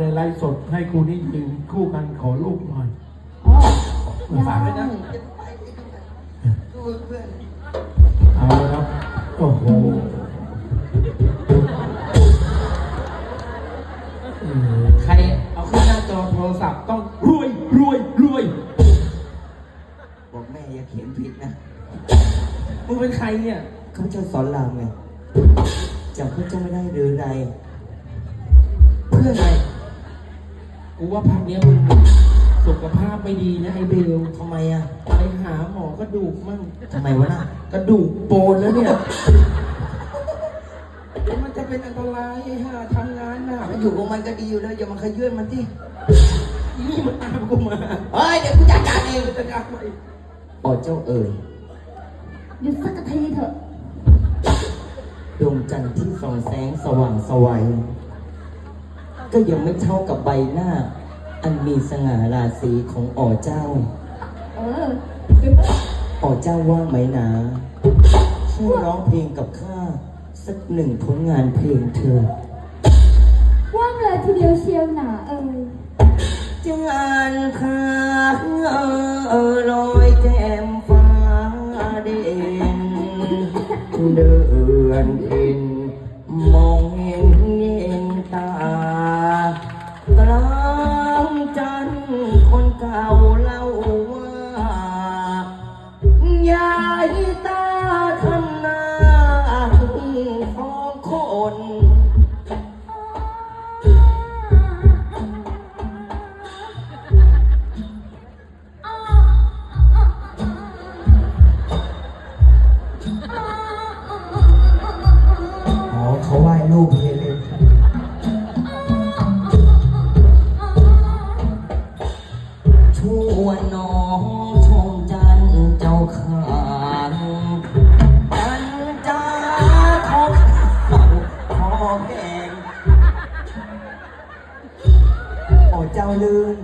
ในไลฟ์สดให้ครูนี่ยืนคู่กันขอรูปหน่อยพ่อฝากเลยนะเอาละครับ โอ้โหใครเอาขึ้นหน้าจอโทรศัพท์ต้องรวยรวยรวย บอกแม่อย่าเขียนผิดนะมึงเป็นใครเนี่ยข้าพเจ้าสอนรามไงจำข้าพเจ้าไม่ได้หรือไร เพื่ออะไร กูว่าพักเนี้ยมึงสุขภาพไม่ดีนะไอ้เบลทำไมอะไปหาหมอกระดูกมั่งทำไมวะน่ะกระดูกโปนแล้วเนี่ยเดี๋ยวมันจะเป็นอันตรายฮะทำงานน่ะมันอยู่กับมันก็ดีอยู่แล้วอย่ามาขยื่นมันที่นี่มันตามกูมาเฮ้ยเดี๋ยวกูจัดการเองจัดการไปอ๋อเจ้าเอ๋ยหยุดสักทีเถอะดวงจันทร์ที่ส่องแสงสว่างสวัย ก็ยังไม่เท่ากับใบหน้า อันมีสง่าราศีของอ๋อเจ้า เอออ๋อเจ้าว่างไหมหนาช่วยร้องเพลงกับข้าสักหนึ่งผลงานเพลงเธอ ว่างเลยทีเดียวเชียวหนาเออจึงอ่านคาเออลอยแก้มฟ้าเด่นเดือนเพ็ญมองเห็นเย็นตา องแข็งโอ้เจ้าลื่น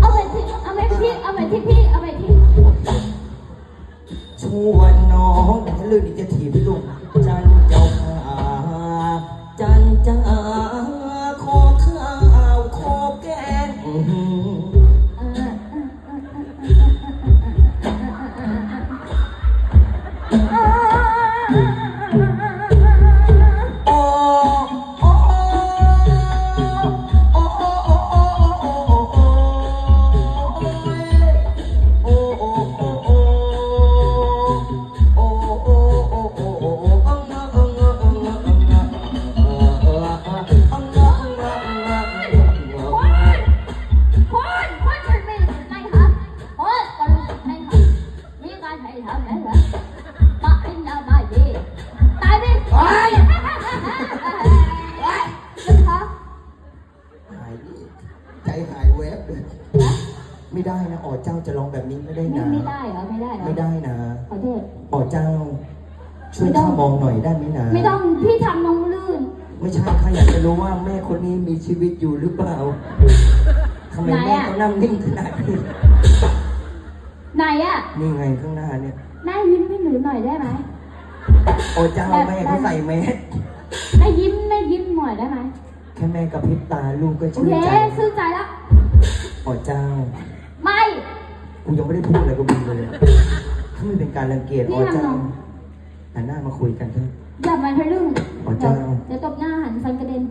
เอาไปที่เอาไปที่เอาไปที่พี่เอาไปที่ชวนน้องแต่ถ้าลื่นนี่จะถีบพี่ลุงจันเจ้าจันจ้า ไม่ได้นะอ๋อเจ้าจะลองแบบนี้ไม่ได้ไม่นะ ไม่ได้เหรอไม่ได้เหรอไม่ได้นะขอโทษ อ๋อเจ้า ช่วยข้ามองหน่อยได้ไหมนะ ไม่ต้องพี่ทำน้องลื่น ไม่ใช่ข้าอยากจะรู้ว่าแม่คนนี้มีชีวิตอยู่หรือเปล่าทำไมไหนแม่อะ เขานั่งนิ่งขนาดนี้ไหนอะนี่ไงข้างหน้าเนี่ยหน้ายิ้มให้หนูหน่อยได้ไหมโอ้เจ้าแม่เขาใส่แมสหน้ายิ้มหน้ายิ้มหน่อยได้ไหมแค่แม่กับพริบตาลูกก็โอชื่นเคใจ ซื่อใจแล้วโอ้เจ้าไม่ กูยังไม่ได้พูดอะไรกับมึงเลยถ้าไม่เป็นการรังเกียจพี่โอ้ทำเจ้าน้องหันหน้ามาคุยกันเถอะอย่ามาทะลึ่งขอเจ้า เดี๋ยวตบหน้าหันฟันกระเด็น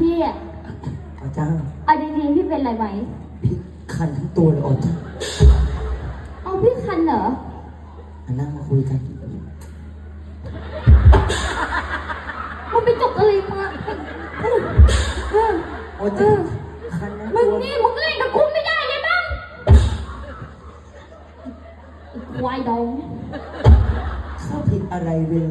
พี่อะโอ้เจ้า เอาดีๆพี่เป็นอะไรไหมพี่คันทั้งตัวเลยโอ้เจ้าเอาพี่คันเหรอหันหน้ามาคุยกันมันไปจกอะไรมาเออเออโอ้เอเจ้าอคันทั้งมึตังวนี่มึงเล่นกับกูไม่ได้เลยมั้งไอ้ควายดองข้าผิดอะไรเวล